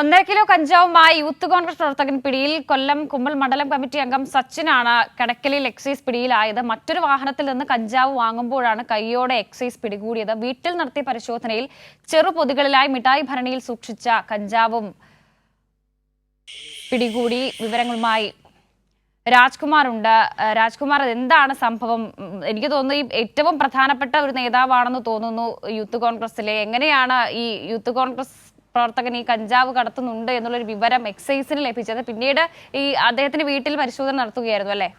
ഒന്നര കിലോ കഞ്ചാവുമായി യൂത്ത് കോൺഗ്രസ് പ്രവർത്തകൻ പിടിയിൽ കൊല്ലം കുമ്മൽ മണ്ഡലം കമ്മിറ്റി അംഗം സച്ചിനാണ് കടക്കലിൽ എക്സൈസ് പിടിയിലായത്. മറ്റൊരു വാഹനത്തിൽ നിന്ന് കഞ്ചാവ് വാങ്ങുമ്പോഴാണ് കൈയോടെ എക്സൈസ് പിടികൂടിയത്. വീട്ടിൽ നടത്തിയ പരിശോധനയിൽ ചെറുപൊതികളിലായി മിഠായി ഭരണിയിൽ സൂക്ഷിച്ച കഞ്ചാവും പിടികൂടി വിവരങ്ങളുമായി രാജ്കുമാർ ഉണ്ട് രാജ്കുമാർ എന്താണ് സംഭവം? എനിക്ക് തോന്നുന്നു ഈ ഏറ്റവും പ്രധാനപ്പെട്ട ഒരു നേതാവാണെന്ന് തോന്നുന്നു യൂത്ത് കോൺഗ്രസിലെ. എങ്ങനെയാണ് ഈ യൂത്ത് കോൺഗ്രസ് പ്രവർത്തകൻ ഈ കഞ്ചാവ് കടത്തുന്നുണ്ട് എന്നുള്ളൊരു വിവരം എക്സൈസിന് ലഭിച്ചത്. പിന്നീട് ഈ അദ്ദേഹത്തിന്റെ വീട്ടിൽ പരിശോധന നടത്തുകയായിരുന്നു അല്ലേ?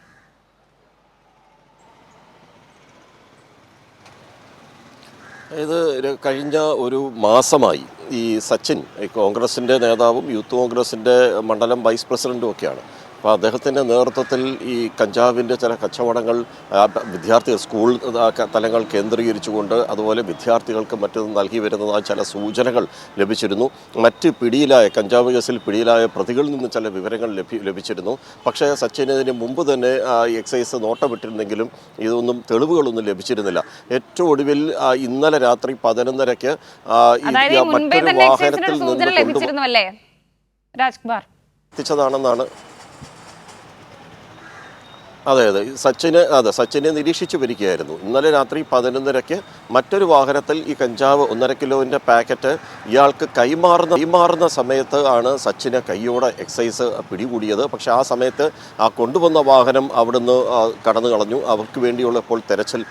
ഇത് കഴിഞ്ഞ ഒരു മാസമായി ഈ സച്ചിൻ കോൺഗ്രസിന്റെ നേതാവും യൂത്ത് കോൺഗ്രസിന്റെ മണ്ഡലം വൈസ് പ്രസിഡന്റും ഒക്കെയാണ്. അപ്പോൾ അദ്ദേഹത്തിന്റെ നേതൃത്വത്തിൽ ഈ കഞ്ചാവിന്റെ ചില കച്ചവടങ്ങൾ വിദ്യാർത്ഥികൾ സ്കൂൾ തലങ്ങൾ കേന്ദ്രീകരിച്ചുകൊണ്ട് അതുപോലെ വിദ്യാർത്ഥികൾക്ക് മറ്റും നൽകി വരുന്നതായ ചില സൂചനകൾ ലഭിച്ചിരുന്നു. മറ്റ് പിടിയിലായ കഞ്ചാവ് കേസിൽ പിടിയിലായ പ്രതികളിൽ നിന്ന് ചില വിവരങ്ങൾ ലഭി ലഭിച്ചിരുന്നു. പക്ഷേ സച്ചിനതിന് മുമ്പ് തന്നെ എക്സൈസ് നോട്ടമിട്ടിരുന്നെങ്കിലും ഇതൊന്നും തെളിവുകളൊന്നും ലഭിച്ചിരുന്നില്ല. ഏറ്റവും ഒടുവിൽ ഇന്നലെ രാത്രി പതിനൊന്നരയ്ക്ക് മറ്റൊരു വാഹനത്തിൽ നിന്ന് രാജ്കുമാർ. എത്തിച്ചതാണെന്നാണ് അതെ അതെ. സച്ചിന് അതെ സച്ചിനെ നിരീക്ഷിച്ചു വരികയായിരുന്നു ഇന്നലെ രാത്രി പതിനൊന്നരയ്ക്ക് മറ്റൊരു വാഹനത്തിൽ ഈ കഞ്ചാവ് ഒന്നര കിലോവിന്റെ പാക്കറ്റ് ഇയാൾക്ക് കൈമാറുന്ന കൈമാറുന്ന സമയത്ത് ആണ് സച്ചിനെ കൈയോടെ എക്സൈസ് പിടികൂടിയത്. പക്ഷെ ആ സമയത്ത് ആ കൊണ്ടുവന്ന വാഹനം അവിടുന്ന് കടന്നു കളഞ്ഞു. അവർക്ക് വേണ്ടിയുള്ള ഇപ്പോൾ തെരച്ചിൽ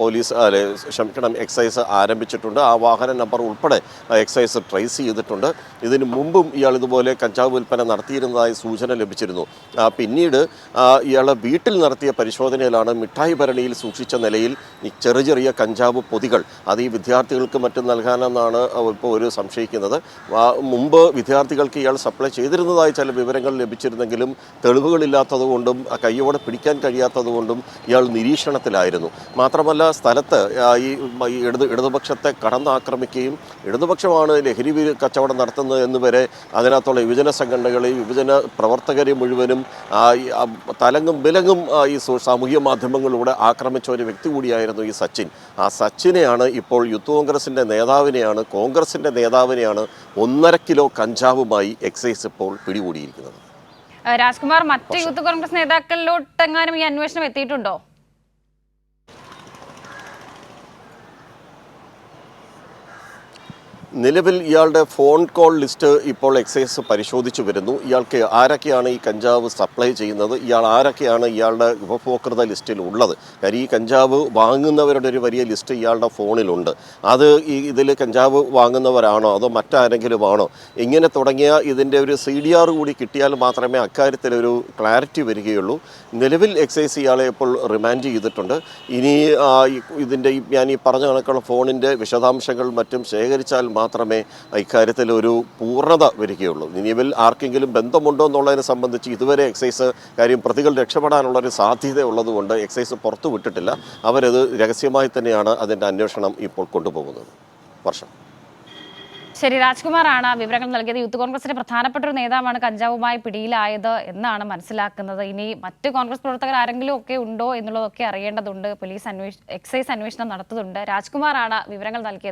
പോലീസ് അല്ലെ ക്ഷമിക്കണം എക്സൈസ് ആരംഭിച്ചിട്ടുണ്ട്. ആ വാഹന നമ്പർ ഉൾപ്പെടെ എക്സൈസ് ട്രേസ് ചെയ്തിട്ടുണ്ട്. ഇതിനു മുമ്പും ഇയാൾ ഇതുപോലെ കഞ്ചാവ് വിൽപ്പന നടത്തിയിരുന്നതായി സൂചന ലഭിച്ചിരുന്നു. പിന്നീട് ഇയാളെ വീട്ടിൽ നടത്തിയ പരിശോധനയിലാണ് മിഠായി ഭരണിയിൽ സൂക്ഷിച്ച നിലയിൽ ഈ ചെറിയ ചെറിയ കഞ്ചാവ് പൊതികൾ. അത് ഈ വിദ്യാർത്ഥികൾക്ക് മറ്റും നൽകാനെന്നാണ് ഇപ്പോൾ ഒരു സംശയിക്കുന്നത്. മുമ്പ് വിദ്യാർത്ഥികൾക്ക് ഇയാൾ സപ്ലൈ ചെയ്തിരുന്നതായി ചില വിവരങ്ങൾ ലഭിച്ചിരുന്നെങ്കിലും തെളിവുകളില്ലാത്തതുകൊണ്ടും കയ്യോടെ പിടിക്കാൻ കഴിയാത്തതുകൊണ്ടും ഇയാൾ നിരീക്ഷണത്തിലായിരുന്നു. മാത്രമല്ല സ്ഥലത്ത് ഈ ഇടതു ഇടത് ഇടതുപക്ഷത്തെ കടന്നാക്രമിക്കുകയും ഇടതുപക്ഷമാണ് ലഹരി കച്ചവടം നടത്തുന്നത് എന്നുവരെ അതിനകത്തുള്ള യുവജന സംഘടനകളെയും യുവജന പ്രവർത്തകരെ മുഴുവനും തലങ്ങും വിലങ്ങും ഈ സാമൂഹ്യ മാധ്യമങ്ങളിലൂടെ ആക്രമിച്ച ഒരു വ്യക്തി കൂടിയായിരുന്നു ഈ സച്ചിൻ. ആ സച്ചിനെയാണ് ഇപ്പോൾ യൂത്ത് കോൺഗ്രസിന്റെ നേതാവിനെയാണ് കോൺഗ്രസിന്റെ നേതാവിനെയാണ് ഒന്നര കിലോ കഞ്ചാവുമായി എക്സൈസ് ഇപ്പോൾ പിടികൂടിയിരിക്കുന്നത്. രാജ്കുമാർ മറ്റ് യൂത്ത് കോൺഗ്രസ് നേതാക്കളിലോട്ടെങ്ങാനും ഈ അന്വേഷണം എത്തിയിട്ടുണ്ടോ? നിലവിൽ ഇയാളുടെ ഫോൺ കോൾ ലിസ്റ്റ് ഇപ്പോൾ എക്സൈസ് പരിശോധിച്ചു വരുന്നു. ഇയാൾക്ക് ആരൊക്കെയാണ് ഈ കഞ്ചാവ് സപ്ലൈ ചെയ്യുന്നത്? ഇയാൾ ആരൊക്കെയാണ് ഇയാളുടെ ഉപഭോക്തൃ ലിസ്റ്റിൽ ഉള്ളത്? കാര്യം ഈ കഞ്ചാവ് വാങ്ങുന്നവരുടെ ഒരു വലിയ ലിസ്റ്റ് ഇയാളുടെ ഫോണിലുണ്ട്. അത് ഈ ഇതിൽ കഞ്ചാവ് വാങ്ങുന്നവരാണോ അതോ മറ്റാരെങ്കിലും ആണോ ഇങ്ങനെ തുടങ്ങിയ ഇതിന്റെ ഒരു സി ഡി ആർ കൂടി കിട്ടിയാൽ മാത്രമേ അക്കാര്യത്തിലൊരു ക്ലാരിറ്റി വരികയുള്ളൂ. നിലവിൽ എക്സൈസ് ഇയാളെ ഇപ്പോൾ റിമാൻഡ് ചെയ്തിട്ടുണ്ട്. ഇനി ഇതിന്റെ ഞാൻ ഈ പറഞ്ഞ കണക്കുള്ള ഫോണിന്റെ വിശദാംശങ്ങൾ മറ്റും ശേഖരിച്ചാൽ മാത്രമേ ഇക്കാര്യത്തിൽ ഒരു പൂർണത വരികയുള്ളൂ. നിലവിൽ ആർക്കെങ്കിലും ബന്ധമുണ്ടോ എന്നുള്ളതിനെ സംബന്ധിച്ച് ഇതുവരെ എക്സൈസ് കാര്യം പ്രതികൾ രക്ഷപ്പെടാനുള്ള ഒരു സാധ്യത ഉള്ളതുകൊണ്ട് എക്സൈസ് പുറത്തു വിട്ടിട്ടില്ല. അവരത് രഹസ്യമായി തന്നെയാണ് അതിന്റെ അന്വേഷണം ഇപ്പോൾ കൊണ്ടുപോകുന്നത്. വർഷം. ശരി രാജ്കുമാറാണ് വിവരങ്ങൾ നൽകിയത്. യൂത്ത് കോൺഗ്രസിന്റെ പ്രധാനപ്പെട്ട ഒരു നേതാവാണ് കഞ്ചാവുമായി പിടിയിലായത് എന്നാണ് മനസ്സിലാക്കുന്നത്. ഇനി മറ്റ് കോൺഗ്രസ് പ്രവർത്തകർ ആരെങ്കിലും ഒക്കെ ഉണ്ടോ എന്നുള്ളതൊക്കെ അറിയേണ്ടതുണ്ട്. പോലീസ് അന്വേഷ എക്സൈസ് അന്വേഷണം നടത്തുന്നുണ്ട്. രാജ്കുമാറാണ് വിവരങ്ങൾ നൽകിയത്.